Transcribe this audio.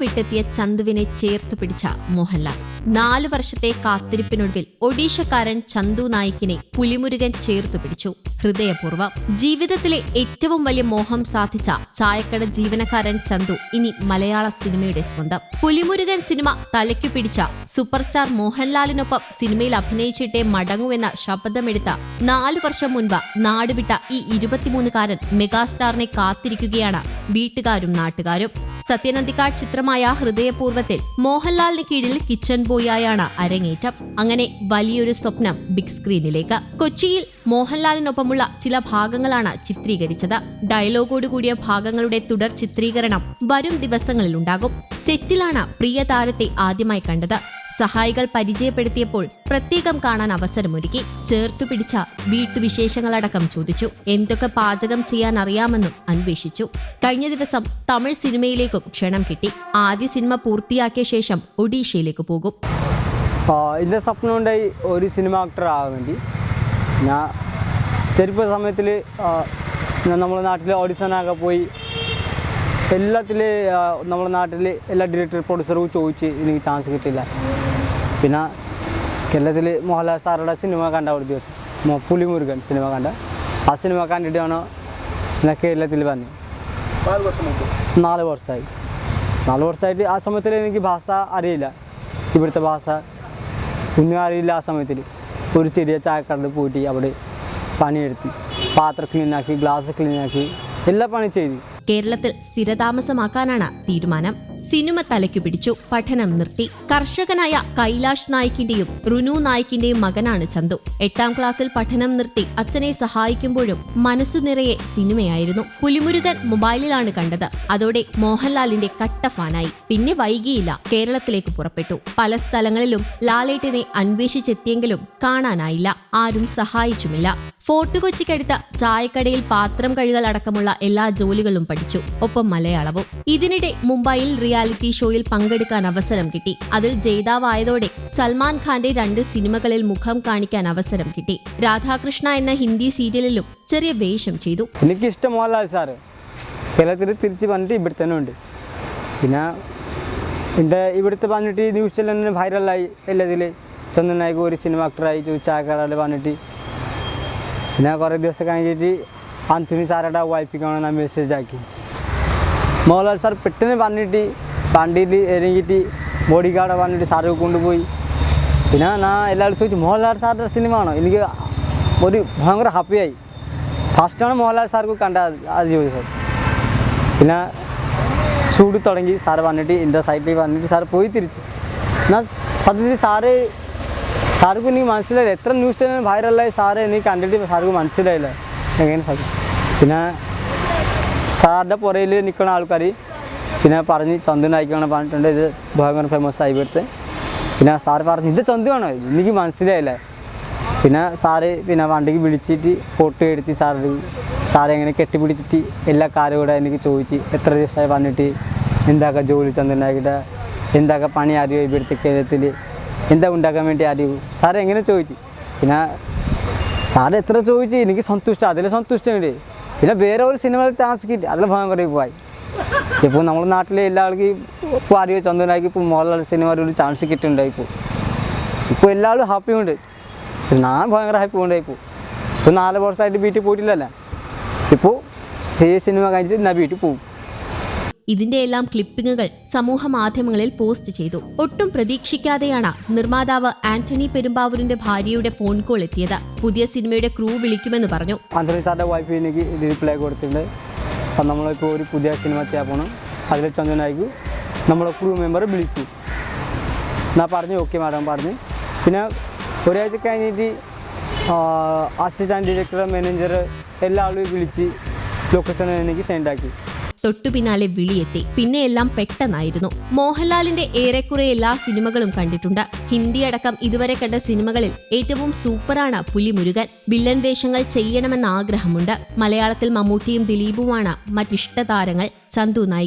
വിട്ടെത്തിയ ചന്തുവിനെ ചേർത്ത് പിടിച്ച മോഹൻലാൽ. നാല് വർഷത്തെ കാത്തിരിപ്പിനൊടുവിൽ ഒഡീഷക്കാരൻ ചന്തു നായിക്കിനെ പുലിമുരുകൻ ചേർത്തു പിടിച്ചു. ഹൃദയപൂർവം. ജീവിതത്തിലെ ഏറ്റവും വലിയ മോഹം സാധിച്ച ചായക്കട ജീവനക്കാരൻ ചന്തു ഇനി മലയാള സിനിമയുടെ സ്വന്തം. പുലിമുരുകൻ സിനിമ തലയ്ക്കു പിടിച്ച സൂപ്പർ സ്റ്റാർ മോഹൻലാലിനൊപ്പം സിനിമയിൽ അഭിനയിച്ചിട്ടേ മടങ്ങുവെന്ന ശപഥമെടുത്ത നാലു വർഷം മുൻപ് നാടുവിട്ട ഈ ഇരുപത്തിമൂന്നുകാരൻ മെഗാസ്റ്റാറിനെ കാത്തിരിക്കുകയാണ് വീട്ടുകാരും നാട്ടുകാരും. സത്യനന്ദിക്കാട് ചിത്രമായ ഹൃദയപൂർവത്തിൽ മോഹൻലാലിന് കീഴിൽ കിച്ചൺ ബോയായാണ് അരങ്ങേറ്റം. അങ്ങനെ വലിയൊരു സ്വപ്നം ബിഗ് സ്ക്രീനിലേക്ക്. കൊച്ചിയിൽ മോഹൻലാലിനൊപ്പമുള്ള ചില ഭാഗങ്ങളാണ് ചിത്രീകരിച്ചത്. ഡയലോഗോട് കൂടിയ ഭാഗങ്ങളുടെ തുടർ ചിത്രീകരണം വരും ദിവസങ്ങളിലുണ്ടാകും. സെറ്റിലാണ് പ്രിയ താരത്തെ ആദ്യമായി കണ്ടത്. സഹായികൾ പരിചയപ്പെടുത്തിയപ്പോൾ പ്രത്യേകം കാണാൻ അവസരമൊരുക്കി ചേർത്തു പിടിച്ച വീട്ടുവിശേഷങ്ങളടക്കം ചോദിച്ചു. എന്തൊക്കെ പാചകം ചെയ്യാൻ അറിയാമെന്നും അന്വേഷിച്ചു. കഴിഞ്ഞ ദിവസം തമിഴ് സിനിമയിലേക്കും ക്ഷണം കിട്ടി. ആദ്യ സിനിമ പൂർത്തിയാക്കിയ ശേഷം ഒഡീഷയിലേക്ക് പോകും. എന്റെ സ്വപ്നം ഉണ്ടായി ഒരു സിനിമ ആക്ടർ ആകാൻ വേണ്ടി. ഞാൻ ചെറുപ്പ സമയത്തിൽ നമ്മുടെ നാട്ടിൽ ഓഡിഷനൊക്കെ പോയി. എല്ലാത്തിൽ നമ്മുടെ നാട്ടിൽ എല്ലാ ഡയറക്ടർ പ്രൊഡ്യൂസറും ചോദിച്ച് എനിക്ക് ചാൻസ് കിട്ടില്ല പിന്നെ കേരളത്തിൽ മോഹൻലാൽ സാറുടെ സിനിമ കണ്ട ഒരു ദിവസം. പുലിമുരുകൻ സിനിമ കണ്ട. ആ സിനിമ കണ്ടിട്ടാണ് ഞാൻ കേരളത്തിൽ വന്നത് നാല് വർഷമായി നാല് വർഷമായിട്ട് ആ സമയത്തിൽ എനിക്ക് ഭാഷ അറിയില്ല. ഇവിടുത്തെ ഭാഷ ഒന്നും അറിയില്ല ആ സമയത്തിൽ. ഒരു ചെറിയ ചായക്കടയിൽ പോയിട്ട് അവിടെ പണിയെടുത്തി പാത്രം ക്ലീനാക്കി ഗ്ലാസ് ക്ലീനാക്കി എല്ലാ പണി ചെയ്തു. കേരളത്തിൽ സ്ഥിരതാമസമാക്കാനാണ് തീരുമാനം. സിനിമ തലയ്ക്കു പിടിച്ചു. പഠനം നിർത്തി. കർഷകനായ കൈലാഷ് നായിക്കിന്റെയും റുനു നായിക്കിന്റെയും മകനാണ് ചന്തു. എട്ടാം ക്ലാസ്സിൽ പഠനം നിർത്തി അച്ഛനെ സഹായിക്കുമ്പോഴും മനസ്സു നിറയെ സിനിമയായിരുന്നു. പുലിമുരുകൻ മൊബൈലിലാണ് കണ്ടത്. അതോടെ മോഹൻലാലിന്റെ കട്ട ഫാനായി. പിന്നെ വൈകിയില്ല കേരളത്തിലേക്ക് പുറപ്പെട്ടു. പല സ്ഥലങ്ങളിലും ലാലേട്ടനെ അന്വേഷിച്ചെത്തിയെങ്കിലും കാണാനായില്ല. ആരും സഹായിച്ചുമില്ല. ഫോർട്ട് കൊച്ചിക്കടുത്ത ചായക്കടയിൽ പാത്രം കഴുകൽ അടക്കമുള്ള എല്ലാ ജോലികളും പഠിച്ചു. ഒപ്പം മലയാളവും. ഇതിനിടെ മുംബൈയിൽ റിയാലിറ്റി ഷോയിൽ പങ്കെടുക്കാൻ അവസരം കിട്ടി. അതിൽ ജേതാവായതോടെ സൽമാൻ ഖാന്റെ രണ്ട് സിനിമകളിൽ മുഖം കാണിക്കാൻ അവസരം കിട്ടി. രാധാകൃഷ്ണ എന്ന ഹിന്ദി സീരിയലിലും ചെറിയ വേഷം ചെയ്തു. ഉണ്ട്. പിന്നെ ഇവിടുത്തെ വന്നിട്ട് വൈറലായി ഒരു സിനിമ ആക്ടറായി ചോദിച്ചാൽ വന്നിട്ട്. പിന്നെ കുറേ ദിവസം കഴിഞ്ഞിട്ട് ആന്റണി സാറുടെ വായിപ്പിക്കണം ഞാൻ മെസ്സേജ് ആക്കി മോഹൻലാൽ സാർ പെട്ടെന്ന് പറഞ്ഞിട്ട് വണ്ടിയിൽ ഇറങ്ങിയിട്ട് ബോഡി ഗാർഡ് പറഞ്ഞിട്ട് സാറ് കൊണ്ടുപോയി പിന്നെ ഞാൻ എല്ലാവരും ചോദിച്ചു മോഹൻലാൽ സാറിന്റെ സിനിമ ആണോ? എനിക്ക് ഒരു ഭയങ്കര ഹാപ്പിയായി ഫസ്റ്റാണ് മോഹൻലാൽ സാർക്ക് കണ്ട അത് ചോദിച്ചത് പിന്നെ ചൂട് തുടങ്ങി സാറ് വന്നിട്ട് എന്റെ സൈറ്റിൽ വന്നിട്ട് സാറ് പോയി തിരിച്ചു. എന്നാൽ സത്യത്തിൽ സാറ് സാർക്ക് എനിക്ക് മനസ്സിലായില്ല. എത്ര ന്യൂസ് ചാനൽ വൈറലായി സാറ് എനിക്ക് കണ്ടിട്ട് സാർക്ക് മനസ്സിലായില്ല. എങ്ങനെ സാധിക്കും പിന്നെ സാറിന്റെ പുറയിൽ നിൽക്കുന്ന ആൾക്കാർ പിന്നെ പറഞ്ഞ് ചന്ദൻ അയക്കണം പറഞ്ഞിട്ടുണ്ട്. ഇത് ഭയങ്കര ഫേമസ് ആയി ഇവിടുത്തെ പിന്നെ സാറ് പറഞ്ഞു ഇത് ചന്തുവാണോ എനിക്ക് മനസ്സിലായില്ല. പിന്നെ സാറ് പിന്നെ വണ്ടിക്ക് വിളിച്ചിട്ട് ഫോട്ടോ എടുത്ത് സാറ് സാറെ എങ്ങനെ കെട്ടിപ്പിടിച്ചിട്ട് എല്ലാ കാര്യം കൂടെ എനിക്ക് ചോദിച്ച് എത്ര ദിവസമായി വന്നിട്ട് എന്തൊക്കെ ജോലി ചന്ദനാക്കിയിട്ട് എന്തൊക്കെ പണി അറിയോ ഇവിടുത്തെ കേരളത്തിൽ എന്താ ഉണ്ടാക്കാൻ വേണ്ടി അറിയൂ സാറ് എങ്ങനെ ചോദിച്ചു? പിന്നെ സാറ് എത്ര ചോദിച്ചു? എനിക്ക് സന്തുഷ്ടം അതിൽ സന്തുഷ്ടമുണ്ട് പിന്നെ വേറെ ഒരു സിനിമയിൽ ചാൻസ് കിട്ടി. അതിൽ ഭയങ്കര പോയി ഇപ്പോൾ നമ്മൾ നാട്ടിലെ എല്ലാ ആൾക്കും ഇപ്പോൾ അറിയോ ചന്ദനാക്കി ഇപ്പോൾ മോഹൻലാൽ സിനിമ ഒരു ചാൻസ് കിട്ടുന്നുണ്ട് ഇപ്പോൾ ഇപ്പോൾ എല്ലാവരും ഹാപ്പി ഉണ്ട്. ഞാൻ ഭയങ്കര ഹാപ്പി ഉണ്ടായി ഇപ്പോൾ ഇപ്പോൾ നാല് വർഷമായിട്ട് വീട്ടിൽ പോയിട്ടില്ലല്ലേ? ഇപ്പോൾ ചെയ്യ സിനിമ കഴിഞ്ഞിട്ട് ഞാൻ വീട്ടിൽ പോകും ഇതിന്റെ എല്ലാം ക്ലിപ്പിങ്ങുകൾ സമൂഹ മാധ്യമങ്ങളിൽ പോസ്റ്റ് ചെയ്തു. ഒട്ടും പ്രതീക്ഷിക്കാതെയാണ് നിർമ്മാതാവ് ആന്റണി പെരുമ്പാവൂരിന്റെ ഭാര്യയുടെ ഫോൺ കോൾ എത്തിയത്. പുതിയ സിനിമയുടെ ക്രൂ വിളിക്കുമെന്ന് പറഞ്ഞു. ആന്റണി സാറിന്റെ വൈഫ് എനിക്ക് റിപ്ലൈ കൊടുത്തിട്ടുണ്ട്. അപ്പം നമ്മളിപ്പോൾ ഒരു പുതിയ സിനിമ ചെയ്യാൻ പോകണം അതിൽ ചന്ദനായിക്ക് നമ്മളെ ക്രൂ മെമ്പർ വിളിച്ചു. ഞാൻ പറഞ്ഞു? ഓക്കെ മാഡം പറഞ്ഞു. പിന്നെ ഒരാഴ്ച കഴിഞ്ഞിട്ട് അസിസ്റ്റന്റ് ഡയറക്ടർ മാനേജർ എല്ലാ ആളും വിളിച്ച് ലൊക്കേഷൻ എനിക്ക് സെൻഡ് ആക്കി. തൊട്ടു പിന്നാലെ വിളിയെത്തി. പിന്നെ എല്ലാം പെട്ടെന്നായിരുന്നു. മോഹൻലാലിന്റെ ഏറെക്കുറെ എല്ലാ സിനിമകളും കണ്ടിട്ടുണ്ട്. ഹിന്ദി അടക്കം ഇതുവരെ കണ്ട സിനിമകളിൽ ഏറ്റവും സൂപ്പറാണ് പുലിമുരുകൻ. വില്ലൻ വേഷങ്ങൾ ചെയ്യണമെന്ന ആഗ്രഹമുണ്ട്. മലയാളത്തിൽ മമ്മൂട്ടിയും ദിലീപുമാണ് മറ്റിഷ്ട താരങ്ങൾ. ചന്തു നായിക്.